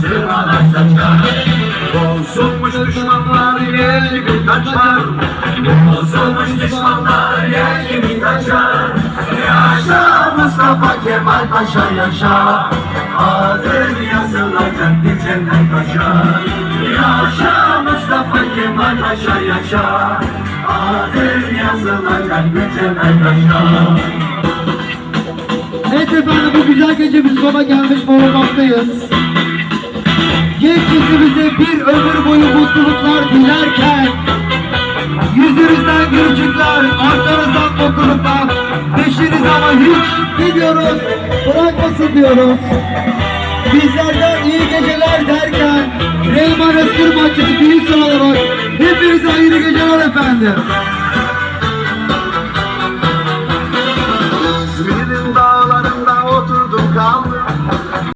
sırmalar saçar. Bozulmuş düşmanlar yer gibi kaçar. Bozulmuş düşmanlar yer gibi kaçar. Yaşa Mustafa Kemal Paşa yaşa Adın yazılacak cennet taşa Yaşa Mustafa Kemal Paşa yaşa Adın yazılacak cennet taşa Evet efendim bu güzel gece biz sona gelmiş bulunmaktayız. Genç bize bir ömür boyu mutluluklar dilerken Yüzünüzden gülücükler, arkanızdan mutluluklar. Peşiniz ama hiç gidiyoruz, bırakmasın diyoruz. Bizlerden iyi geceler derken Reyman Özgür Bahçesi büyük olarak Hepinize hayırlı geceler efendim